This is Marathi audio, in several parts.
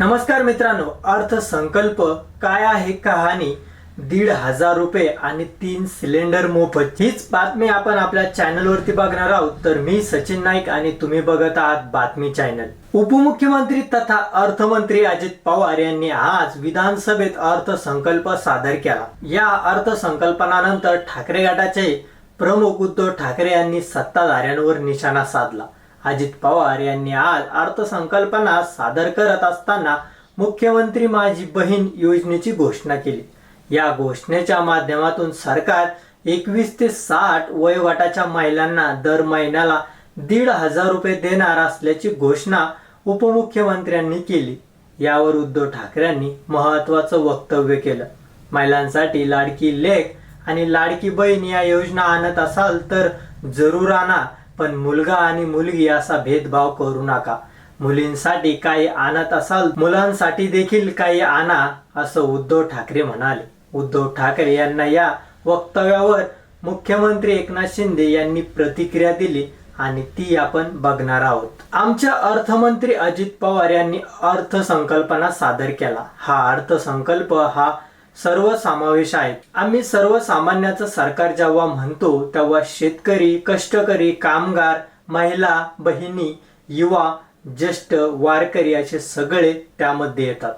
नमस्कार मित्रांनो अर्थसंकल्प काय आहे कहाणी? दीड हजार रुपये आणि तीन सिलेंडर मोफत. हीच बातमी आपण आपल्या चॅनलवरती बघणार आहोत. तर मी सचिन नाईक आणि तुम्ही बघत आहात बातमी चॅनल. उपमुख्यमंत्री तथा अर्थमंत्री अजित पवार यांनी आज विधानसभेत अर्थसंकल्प सादर केला. या अर्थसंकल्पनानंतर ठाकरे गटाचे प्रमुख उद्धव ठाकरे यांनी सत्ताधाऱ्यांवर निशाणा साधला. अजित पवार यांनी आज अर्थसंकल्पना सादर करत असताना मुख्यमंत्री माझी बहीण योजनेची घोषणा केली. या घोषणेच्या माध्यमातून सरकार एकवीस ते साठ वयोगटाच्या महिलांना दर महिन्याला दीड हजार रुपये देणार असल्याची घोषणा उपमुख्यमंत्र्यांनी केली. यावर उद्धव ठाकरेंनी महत्वाचं वक्तव्य केलं. महिलांसाठी लाडकी लेख आणि लाडकी बहीण या योजना आणत असाल तर जरूर आणा. पण मुलगा आणि मुलगी असा भेदभाव करू नका. मुलींसाठी काही आणत असाल मुलांसाठी देखील काही आणा असं उद्धव ठाकरे म्हणाले. उद्धव ठाकरे यांना या वक्तव्यावर मुख्यमंत्री एकनाथ शिंदे यांनी प्रतिक्रिया दिली आणि ती आपण बघणार आहोत. आमच्या अर्थमंत्री अजित पवार यांनी अर्थसंकल्पना सादर केला. हा अर्थसंकल्प हा सर्वसमावेश आहे आम्ही सर्वसामान्याचं सरकार जेव्हा म्हणतो तेव्हा शेतकरी कष्टकरी कामगार महिला बहिणी युवा ज्येष्ठ वारकरी असे सगळे त्यामध्ये येतात.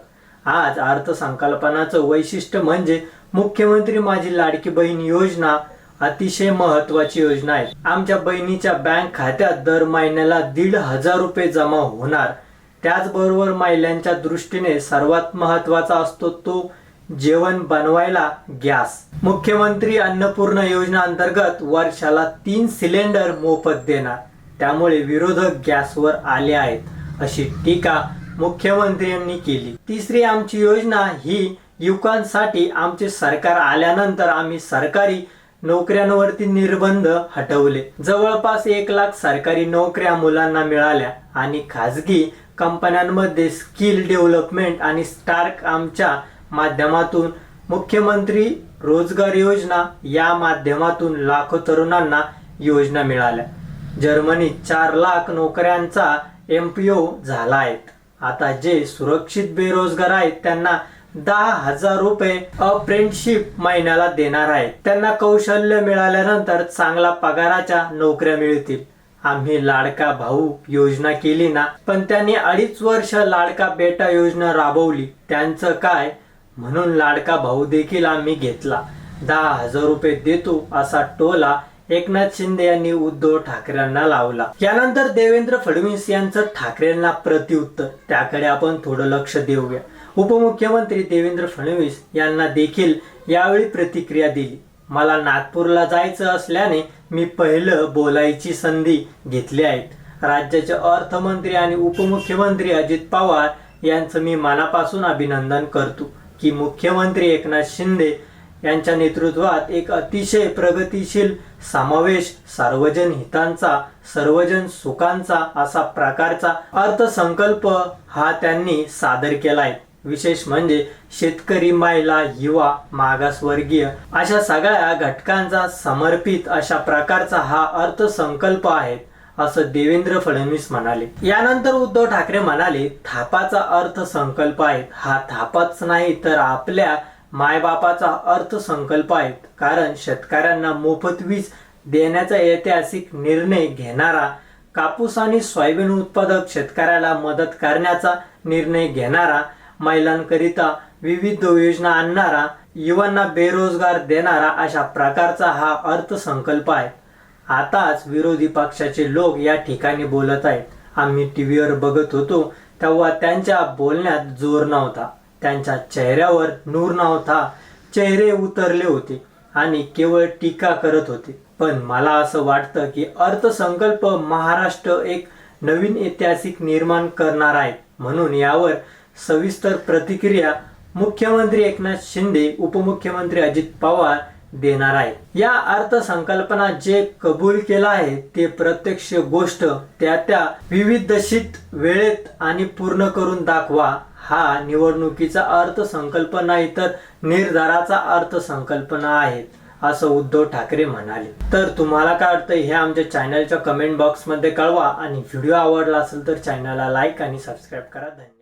आज अर्थसंकल्पनाचं वैशिष्ट्य म्हणजे मुख्यमंत्री माझी लाडकी बहीण योजना अतिशय महत्वाची योजना आहे. आमच्या बहिणीच्या बँक खात्यात दर महिन्याला दीड हजार रुपये जमा होणार. त्याचबरोबर महिलांच्या दृष्टीने सर्वात महत्त्वाचा असतो तो जेवण बनवायला गॅस. मुख्यमंत्री अन्नपूर्ण योजना अंतर्गत वर्षाला तीन सिलेंडर मोफत देणार. त्यामुळे विरोधक गॅसवर आले आहेत अशी टीका मुख्यमंत्र्यांनी केली. तिसरी आमची योजना ही युवकांसाठी आमचे सरकार आल्यानंतर आम्ही सरकारी नोकऱ्यांवरती निर्बंध हटवले. जवळपास एक लाख सरकारी नोकऱ्या मुलांना मिळाल्या आणि खाजगी कंपन्यांमध्ये स्किल डेव्हलपमेंट आणि स्टार्क आमच्या माध्यमातून मुख्यमंत्री रोजगार योजना या माध्यमातून लाखो तरुणांना योजना मिळाल्या. जर्मनीत चार लाख नोकऱ्यांचा एमपीओ झाला आहेत आता जे सुरक्षित बेरोजगार आहेत त्यांना दहा हजार रुपये अप्रेंटशिप महिन्याला देणार आहे त्यांना कौशल्य मिळाल्यानंतर चांगला पगाराच्या नोकऱ्या मिळतील. आम्ही लाडका भाऊ योजना केली ना पण त्यांनी अडीच वर्ष लाडका बेटा योजना राबवली. त्यांचं काय? म्हणून लाडका भाऊ देखील आम्ही घेतला. दहा हजार रुपये देतो असा टोला एकनाथ शिंदे यांनी उद्धव ठाकरेंना लावला. यानंतर देवेंद्र फडणवीस यांचं ठाकरेंना प्रत्युत्तर. त्याकडे आपण थोडं लक्ष देऊया. उपमुख्यमंत्री देवेंद्र फडणवीस यांना देखील यावेळी प्रतिक्रिया दिली. मला नागपूरला जायचं असल्याने मी पहिलं बोलायची संधी घेतली आहेत राज्याचे अर्थमंत्री आणि उपमुख्यमंत्री अजित पवार यांचं मी मनापासून अभिनंदन करतो. की मुख्यमंत्री एकनाथ शिंदे यांच्या नेतृत्वात एक अतिशय प्रगतीशील समावेश सार्वजन हितांचा सर्वजन सुखांचा असा प्रकारचा अर्थसंकल्प हा त्यांनी सादर केलाय. विशेष म्हणजे शेतकरी महिला युवा मागासवर्गीय अशा सगळ्या घटकांचा समर्पित अशा प्रकारचा हा अर्थसंकल्प आहे. असं देवेंद्र फडणवीस म्हणाले. यानंतर उद्धव ठाकरे म्हणाले थापाचा अर्थसंकल्प आहे हा थापाच नाही तर आपल्या मायबापाचा अर्थसंकल्प आहे कारण शेतकऱ्यांना मोफत वीज देण्याचा ऐतिहासिक निर्णय घेणारा कापूस आणि सोयाबीन उत्पादक शेतकऱ्याला मदत करण्याचा निर्णय घेणारा महिलांकरिता विविध योजना आणणारा युवांना बेरोजगार देणारा अशा प्रकारचा हा अर्थसंकल्प आहे. आताच विरोधी पक्षाचे लोक या ठिकाणी बोलत आहेत. आम्ही टीव्हीवर बघत होतो तेव्हा त्यांच्या बोलण्यात जोर नव्हता. त्यांच्या चेहऱ्यावर नूर नव्हता. चेहरे उतरले होते आणि केवळ टीका करत होते. पण मला असं वाटतं की अर्थसंकल्प महाराष्ट्र एक नवीन ऐतिहासिक निर्माण करणार आहे. म्हणून यावर सविस्तर प्रतिक्रिया मुख्यमंत्री एकनाथ शिंदे उपमुख्यमंत्री अजित पवार देणार आहे. या अर्थसंकल्पना जे कबूल केलं आहे ते प्रत्यक्ष गोष्ट त्या त्या विविधशीत वेळेत आणि पूर्ण करून दाखवा. हा निवडणुकीचा अर्थसंकल्प नाही तर निर्धाराचा अर्थसंकल्पना आहे असं उद्धव ठाकरे म्हणाले. तर तुम्हाला काय वाटतं हे आमच्या चॅनलच्या कमेंट बॉक्समध्ये कळवा आणि व्हिडिओ आवडला असेल तर चॅनलला लाईक आणि सबस्क्राईब करा. धन्यवाद.